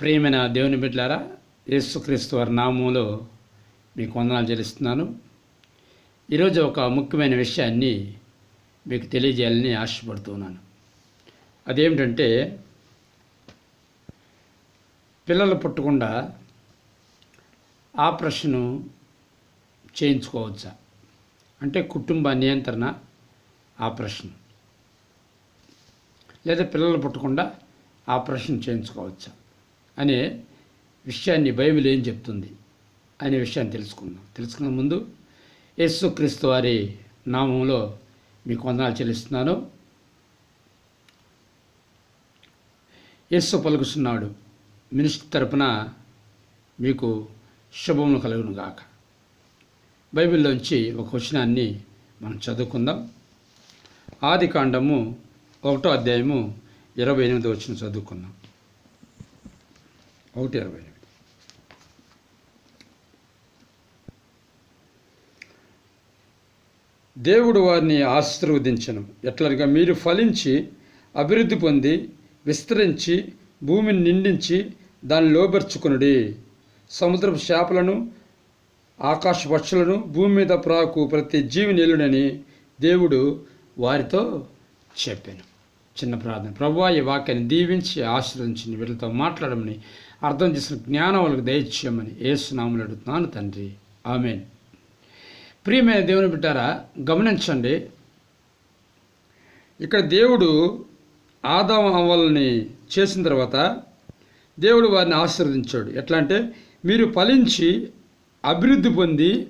ప్రియమైన దేవుని బిడ్డలారా యేసుక్రీస్తు వారి నామంలో మీకు వందనాలు చెల్లిస్తున్నాను. ఈరోజు ఒక ముఖ్యమైన విషయాన్ని మీకు తెలియజేయాలని ఆశపడుతున్నాను అదేమిటంటే పిల్లలు పుట్టకుండా ఆపరేషను చేయించుకోవచ్చా? అంటే కుటుంబ నియంత్రణ ఆపరేషన్. లేదా పిల్లలు పుట్టకుండా ఆపరేషన్ చేయించుకోవచ్చా? అనే విషయాన్ని బైబిల్ ఏం చెప్తుంది అనే విషయాన్ని తెలుసుకుందాం. తెలుసుకునే ముందు యేసుక్రీస్తు వారి నామంలో మీకు వందనాలు చెల్లిస్తున్నాను. యేసు పలుకుతున్నాడు మినిస్టర్ తరపున మీకు శుభములు కలుగును గాక. బైబిల్లోంచి ఒక వచనాన్ని మనం చదువుకుందాం. ఆది కాండము ఒకటో అధ్యాయము ఇరవై ఎనిమిది వచ్చిన చదువుకుందాం. ఒకటి ఇరవై ఎనిమిది. దేవుడు వారిని ఆశీర్వదించను. ఎట్లనగా మీరు ఫలించి అభివృద్ధి పొంది విస్తరించి భూమిని నిండించి దాన్ని లోబర్చుకునుడి. సముద్రపు చేపలను ఆకాశ పక్షులను భూమి మీద ప్రాకు ప్రతి జీవి నిలుడని దేవుడు వారితో చెప్పాను. చిన్న ప్రార్థన. ప్రభు ఈ వాక్యాన్ని దీవించి ఆశ్రయించి వీళ్ళతో మాట్లాడమని అర్థం చేసిన జ్ఞానం వాళ్ళకి దయచేయమని ఏసునాములు అడుగుతున్నాను తండ్రి. ఆమెన్. ప్రియమైన దేవుని బిడ్డారా గమనించండి. ఇక్కడ దేవుడు ఆదాం అవ్వాలని చేసిన తర్వాత దేవుడు వారిని ఆశీర్వదించాడు. ఎట్లా అంటే మీరు ఫలించి అభివృద్ధి పొంది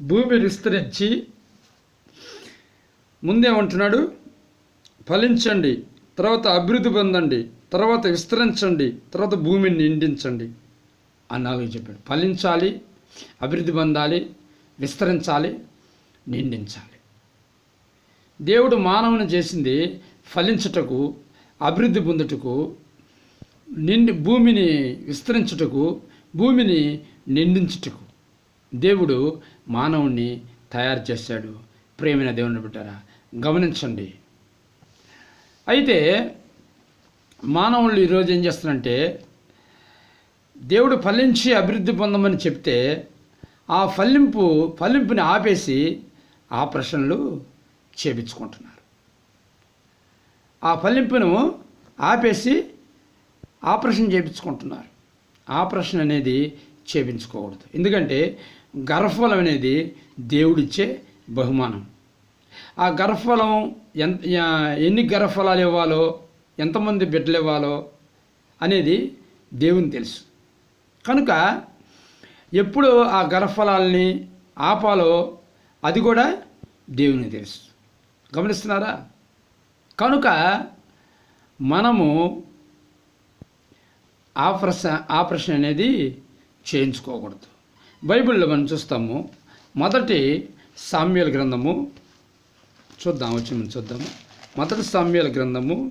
భూమిని విస్తరించి ముందేమంటున్నాడు? ఫలించండి తర్వాత అభివృద్ధి పొందండి తర్వాత విస్తరించండి తర్వాత భూమిని నిండించండి అన్నాగా చెప్పాడు. ఫలించాలి అభివృద్ధి పొందాలి విస్తరించాలి నిండించాలి. దేవుడు మానవుని చేసింది ఫలించుటకు అభివృద్ధి పొందుటకు నిండి భూమిని విస్తరించుటకు భూమిని నిండించుటకు దేవుడు మానవుణ్ణి తయారు చేశాడు. ప్రేమైన దేవుని బిడ్డారా గమనించండి. అయితే మానవుళ్ళు ఈరోజు ఏం చేస్తారంటే దేవుడు ఫలించి అభివృద్ధి పొందమని చెప్తే ఆ ఫలింపు ఫలింపుని ఆపేసి ఆపరేషన్లు చేపించుకుంటున్నారు. ఆ ఫలింపును ఆపేసి ఆపరేషన్ చేయించుకుంటున్నారు ఆపరేషన్ అనేది చేయించుకోకూడదు ఎందుకంటే గర్భఫలం అనేది దేవుడిచ్చే బహుమానం. ఆ గర్భఫలం ఎంత ఎన్ని గర్భఫలాలు ఇవ్వాలో ఎంతమంది బిడ్డలు ఇవ్వాలో అనేది దేవుని తెలుసు. కనుక ఎప్పుడు ఆ గర్భఫలాల్ని ఆపాలో అది కూడా దేవుని తెలుసు. గమనిస్తున్నారా? కనుక మనము ఆపరేషన్ ఆపరేషన్ అనేది చేయించుకోకూడదు. బైబిల్లో మనం చూస్తాము మొదటి సామ్యుల గ్రంథము చూద్దాం వచ్చి మనం చూద్దాము. మొదటి సామ్యాల గ్రంథము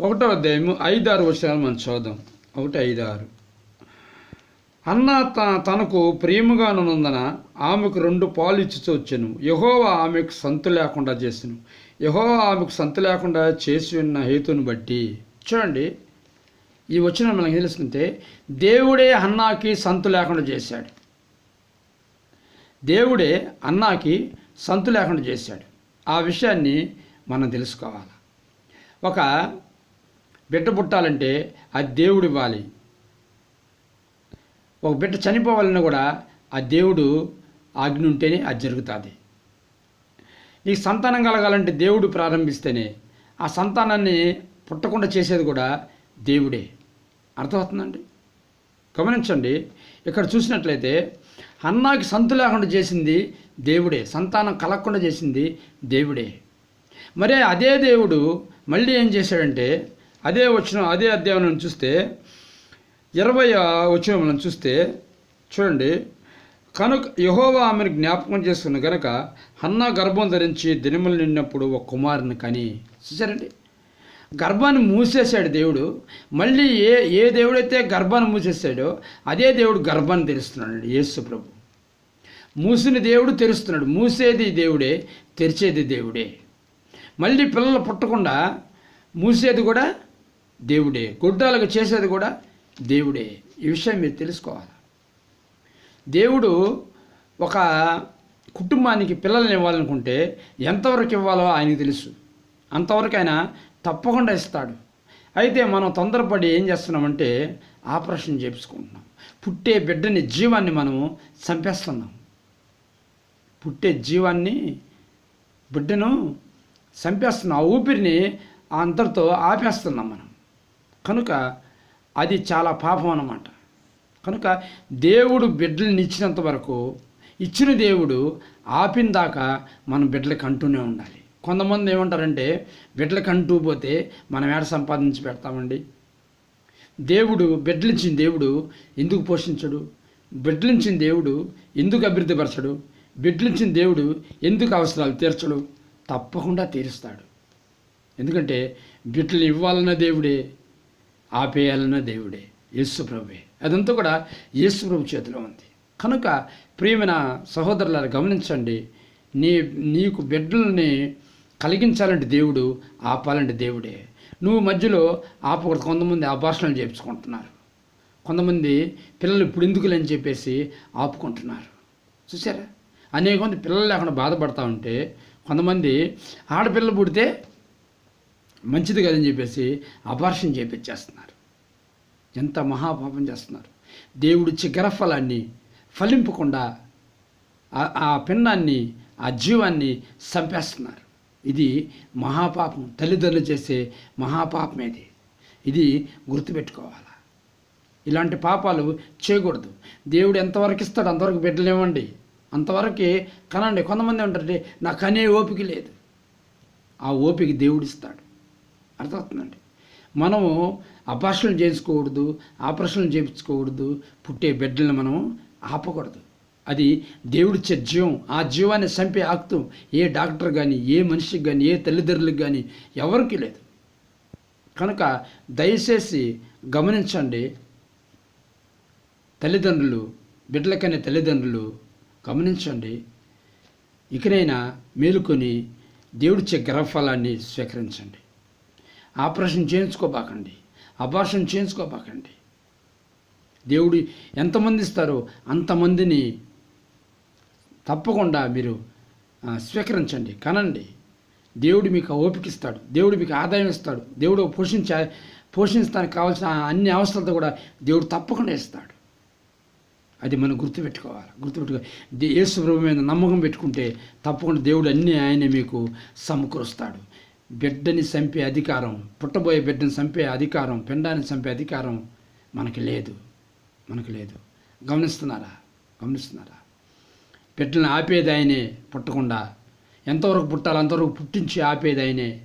ఒకటో అధ్యాయము ఐదు ఆరు వర్షాలు మనం చూద్దాం. ఒకటి ఐదు ఆరు అన్న త తనకు ప్రేమగా ఉన్నందున ఆమెకు రెండు పాలు ఇచ్చుతూ వచ్చాను. యహోవా ఆమెకు సంతు లేకుండా చేసాను. యహోవా ఆమెకు సంతు లేకుండా చేసి ఉన్న హేతుని బట్టి. చూడండి ఈ వచ్చిన మనకు తెలుసుకుంటే దేవుడే అన్నాకి సంతు లేకుండా చేశాడు. దేవుడే అన్నాకి సంతు లేకుండా చేశాడు. ఆ విషయాన్ని మనం తెలుసుకోవాలి. ఒక బిడ్డ పుట్టాలంటే అది దేవుడు ఇవ్వాలి. ఒక బిడ్డ చనిపోవాలన్నా కూడా ఆ దేవుడు ఆజ్ఞ ఉంటేనే అది జరుగుతుంది. నీకు సంతానం కలగాలంటే దేవుడు ప్రారంభిస్తేనే ఆ సంతానాన్ని పుట్టకుండా చేసేది కూడా దేవుడే. అర్థమవుతుందండి? గమనించండి ఇక్కడ చూసినట్లయితే అన్నాకి సంతు లేకుండా చేసింది దేవుడే సంతానం కలగకుండా చేసింది దేవుడే. మరే అదే దేవుడు మళ్ళీ ఏం చేశాడంటే అదే వచ్చిన అదే అధ్యాయం చూస్తే ఇరవై వచ్చిన మనం చూస్తే చూడండి కనుక యహోవా ఆమెను జ్ఞాపకం చేసుకున్న కనుక హన్నా గర్భం ధరించి దినములు నిన్నప్పుడు ఒక కుమారుని కని. చూసారండి గర్భాన్ని మూసేశాడు దేవుడు. మళ్ళీ ఏ ఏ దేవుడైతే గర్భాన్ని మూసేసాడో అదే దేవుడు గర్భాన్ని తెరుస్తున్నాడు యేసు ప్రభు. మూసిన దేవుడు తెరుస్తున్నాడు మూసేది దేవుడే తెరిచేది దేవుడే. మళ్ళీ పిల్లలు పుట్టకుండా మూసేది కూడా దేవుడే గుడ్డాలకు చేసేది కూడా దేవుడే. ఈ విషయం మీరు తెలుసుకోవాలి. దేవుడు ఒక కుటుంబానికి పిల్లల్ని ఇవ్వాలనుకుంటే ఎంతవరకు ఇవ్వాలో ఆయనకు తెలుసు. అంతవరకు ఆయన తప్పకుండా ఇస్తాడు. అయితే మనం తొందరపడి ఏం చేస్తున్నామంటే ఆపరేషన్ చేపించుకుంటున్నాం. పుట్టే బిడ్డని జీవాన్ని మనము చంపేస్తున్నాం. పుట్టే జీవాన్ని బిడ్డను చంపేస్తున్నాం. ఆ ఊపిరిని అంతటితో ఆపేస్తున్నాం మనం. కనుక అది చాలా పాపం అన్నమాట. కనుక దేవుడు బిడ్డల్ని ఇచ్చినంత వరకు ఇచ్చిన దేవుడు ఆపిన దాకా మనం బిడ్డలకు అంటూనే ఉండాలి. కొంతమంది ఏమంటారంటే బిడ్డలకు అంటూ పోతే మనం ఏడ సంపాదించి పెడతామండి? దేవుడు బిడ్డలిచ్చిన దేవుడు ఎందుకు పోషించడు? బిడ్డలించిన దేవుడు ఎందుకు అభివృద్ధిపరచడు బిడ్డలించిన దేవుడు ఎందుకు అవసరాలు తీర్చడు? తప్పకుండా తీరుస్తాడు. ఎందుకంటే బిడ్డలు ఇవ్వాలన్న దేవుడే ఆపేయాలన్న దేవుడే యేసు ప్రభువే. అదంతా కూడా యేసు ప్రభు చేతిలో ఉంది. కనుక ప్రియమైన సహోదరులను గమనించండి నీ నీకు బిడ్డల్ని కలిగించాలంటే దేవుడు ఆపాలంటే దేవుడే. నువ్వు మధ్యలో ఆపకూడదు. కొంతమంది అభాషణలు చేపించుకుంటున్నారు. కొంతమంది పిల్లలు ఇప్పుడు ఎందుకులే అని చెప్పేసి ఆపుకుంటున్నారు. చూసారా అనేక మంది పిల్లలు లేకుండా బాధపడతా ఉంటే కొంతమంది ఆడపిల్లలు పుడితే మంచిది కదని చెప్పేసి అపార్షన్ చేపించేస్తున్నారు. ఎంత మహాపాపం చేస్తున్నారు. దేవుడిచ్చే గర్భఫలాన్ని ఫలింపకుండా ఆ- ఆ పిండాన్ని ఆ జీవాన్ని చంపేస్తున్నారు. ఇది మహాపాపం తల్లిదండ్రులు చేసే మహాపాపం ఇది ఇది గుర్తుపెట్టుకోవాలి? ఇలాంటి పాపాలు చేయకూడదు. దేవుడు ఎంతవరకు ఇస్తాడు అంతవరకు బిడ్డలేమండి అంతవరకే కనండి. కొంతమంది ఉంటారండి నాకు అనే ఓపిక లేదు. ఆ ఓపిక దేవుడు ఇస్తాడు. అర్థమవుతుందండి? మనము అపార్షణలు చేసుకోకూడదు ఆపరేషన్లు చేయించుకోకూడదు పుట్టే బిడ్డలను మనం ఆపకూడదు. అది దేవుడిచ్చే జీవం. ఆ జీవాన్ని చంపే ఆక్తం ఏ డాక్టర్ కానీ ఏ మనిషికి కానీ ఏ తల్లిదండ్రులకు కానీ ఎవరికి లేదు. కనుక దయచేసి గమనించండి తల్లిదండ్రులు బిడ్డలకనే తల్లిదండ్రులు గమనించండి ఇకనైనా మేలుకొని దేవుడిచ్చే గర్భఫలాన్ని స్వీకరించండి. ఆపరేషన్ చేయించుకోబాకండి. అబార్షన్ చేయించుకోబాకండి. దేవుడు ఎంతమంది ఇస్తారో అంతమందిని తప్పకుండా మీరు స్వీకరించండి కనండి. దేవుడు మీకు ఓపికిస్తాడు ఓపిక ఇస్తాడు దేవుడు మీకు ఆదాయం ఇస్తాడు దేవుడు పోషించా పోషించడానికి కావాల్సిన అన్ని అవసరాలతో కూడా దేవుడు తప్పకుండా ఇస్తాడు. అది మనం గుర్తుపెట్టుకోవాలి గుర్తుపెట్టుకో యేసు ప్రభు మీద నమ్మకం పెట్టుకుంటే తప్పకుండా దేవుడు అన్నీ ఆయనే మీకు సమకూరుస్తాడు. బిడ్డని చంపే అధికారం పుట్టబోయే బిడ్డని చంపే అధికారం పిండాన్ని చంపే అధికారం మనకి లేదు మనకు లేదు. గమనిస్తున్నారా? గమనిస్తున్నారా? పెట్టిన ఆపేది ఆయనే పుట్టకుండా. ఎంతవరకు పుట్టాలో అంతవరకు పుట్టించి ఆపేది ఆయనే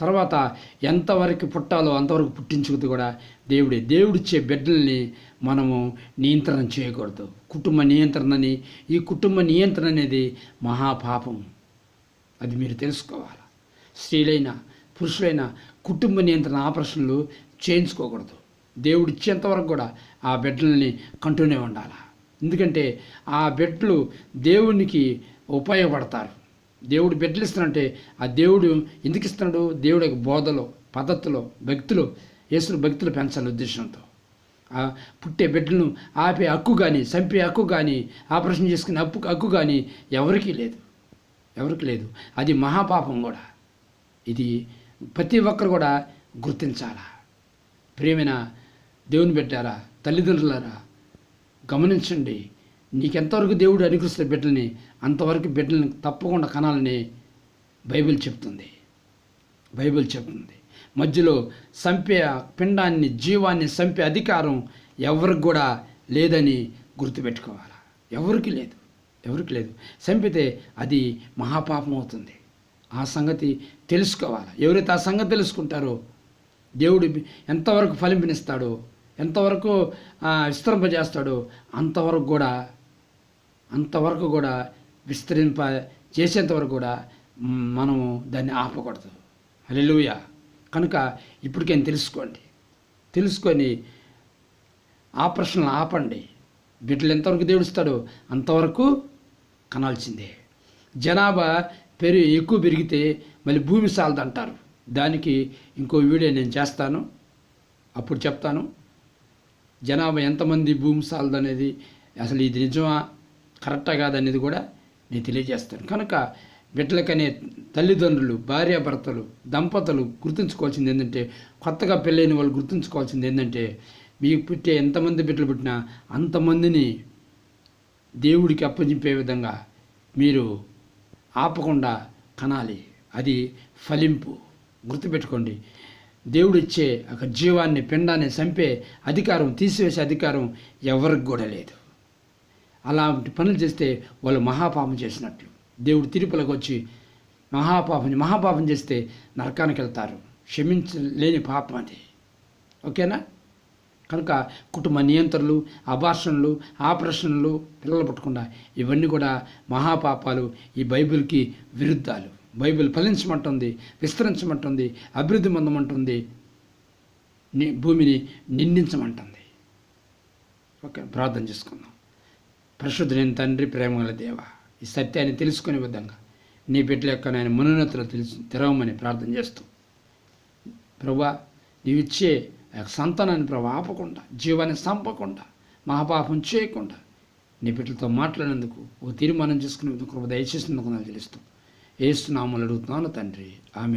తర్వాత ఎంతవరకు పుట్టాలో అంతవరకు పుట్టించుకుంది కూడా దేవుడే దేవుడిచ్చే బిడ్డల్ని మనము నియంత్రణ చేయకూడదు. కుటుంబ నియంత్రణని ఈ కుటుంబ నియంత్రణ అనేది మహాపాపం. అది మీరు తెలుసుకోవాలి. స్త్రీలైన పురుషులైన కుటుంబ నియంత్రణ ఆపరేషన్లు చేయించుకోకూడదు. దేవుడిచ్చేంతవరకు కూడా ఆ బిడ్డల్ని కంటూనే ఉండాలి? ఎందుకంటే ఆ బిడ్డలు దేవునికి ఉపయోగపడతారు. దేవుడు బిడ్డలు ఇస్తానంటే ఆ దేవుడు ఎందుకు ఇస్తున్నాడు? దేవుడి యొక్క బోధలో పద్ధతిలో భక్తులు యేసులు భక్తులు పెంచాలి ఉద్దేశంతో. ఆ పుట్టే బిడ్డలను ఆపే హక్కు కానీ చంపే హక్కు కానీ ఆపరేషన్ చేసుకునే హక్కు హక్కు కానీ ఎవరికీ లేదు. ఎవరికి లేదు. అది మహాపాపం కూడా. ఇది ప్రతి ఒక్కరు కూడా గుర్తించాలా? ప్రేమైన దేవుని బిడ్డారా తల్లిదండ్రులారా గమనించండి నీకెంతవరకు దేవుడు అనుకరిస్తే బిడ్డల్ని అంతవరకు బిడ్డల్ని తప్పకుండా కనాలని బైబిల్ చెప్తుంది. బైబిల్ చెప్తుంది. మధ్యలో చంపే పిండాన్ని జీవాన్ని చంపే అధికారం ఎవరికి కూడా లేదని గుర్తుపెట్టుకోవాలి? ఎవరికి లేదు. ఎవరికి లేదు. చంపితే అది మహాపాపం అవుతుంది. ఆ సంగతి తెలుసుకోవాలి? ఎవరైతే ఆ సంగతి తెలుసుకుంటారో దేవుడు ఎంతవరకు ఫలింపునిస్తాడో ఎంతవరకు విస్తరింపజేస్తాడో అంతవరకు కూడా అంతవరకు కూడా విస్తరింప చేసేంతవరకు కూడా మనము దాన్ని ఆపకూడదు. అలెలుయ కనుక ఇప్పటికేం తెలుసుకోండి. తెలుసుకొని ఆపరేషన్లు ఆపండి. బిడ్డలు ఎంతవరకు దేవుడిస్తాడో? అంతవరకు కనాల్సిందే. జనాభా పెరిగి ఎక్కువ పెరిగితే మళ్ళీ భూమి సాలదంటారు. దానికి ఇంకో వీడియో నేను చేస్తాను. అప్పుడు చెప్తాను. జనాభా ఎంతమంది భూమి సాలదనేది అసలు ఇది నిజమా కరెక్టా కాదనేది కూడా నేను తెలియజేస్తాను. కనుక బిడ్డలకనే తల్లిదండ్రులు భార్యాభర్తలు దంపతులు గుర్తుంచుకోవాల్సింది ఏంటంటే కొత్తగా పెళ్ళైన వాళ్ళు గుర్తుంచుకోవాల్సింది ఏంటంటే మీకు పుట్టే ఎంతమంది బిడ్డలు పుట్టినా అంతమందిని దేవుడికి అప్పగింపే విధంగా మీరు ఆపకుండా కనాలి. అది ఫలింపు. గుర్తుపెట్టుకోండి. దేవుడిచ్చే ఒక జీవాన్ని పిండాన్ని చంపే అధికారం తీసివేసే అధికారం ఎవరికి కూడా లేదు. అలాంటి పనులు చేస్తే వాళ్ళు మహాపాపం చేసినట్లు. దేవుడు తిరుపలకు వచ్చి మహాపాపం మహాపాపం చేస్తే నరకానికి వెళ్తారు. క్షమించలేని పాపం అది. ఓకేనా? కనుక కుటుంబ నియంత్రణలు అభాషణలు ఆపరేషన్లు పిల్లలు పుట్టకుండా ఇవన్నీ కూడా మహాపాపాలు ఈ బైబిల్కి విరుద్ధాలు. బైబిల్ ఫలించమంటుంది విస్తరించమంటుంది అభివృద్ధి పొందమంటుంది భూమిని నిందించమంటుంది. ఓకే ప్రార్థన చేసుకుందాం. పరిశుద్ధులైన తండ్రి ప్రేమగల దేవ ఈ సత్యాన్ని తెలుసుకునే విధంగా నీ బిడ్డల యొక్క నేను మనున్నతలు తెలుసు తెరవమని ప్రార్థన చేస్తూ. ప్రభా నీవిచ్చే ఆ యొక్క సంతానాన్ని ప్రభా ఆపకుండా జీవాన్ని చంపకుండా మహాపాపం చేయకుండా నీ బిడ్డలతో మాట్లాడేందుకు ఒక తీర్మానం చేసుకునే విధంగా కృప దయచేసినందుకు నాకు తెలుస్తుంది ఏసునామలు అడుగుతున్నాను తండ్రి. ఆమె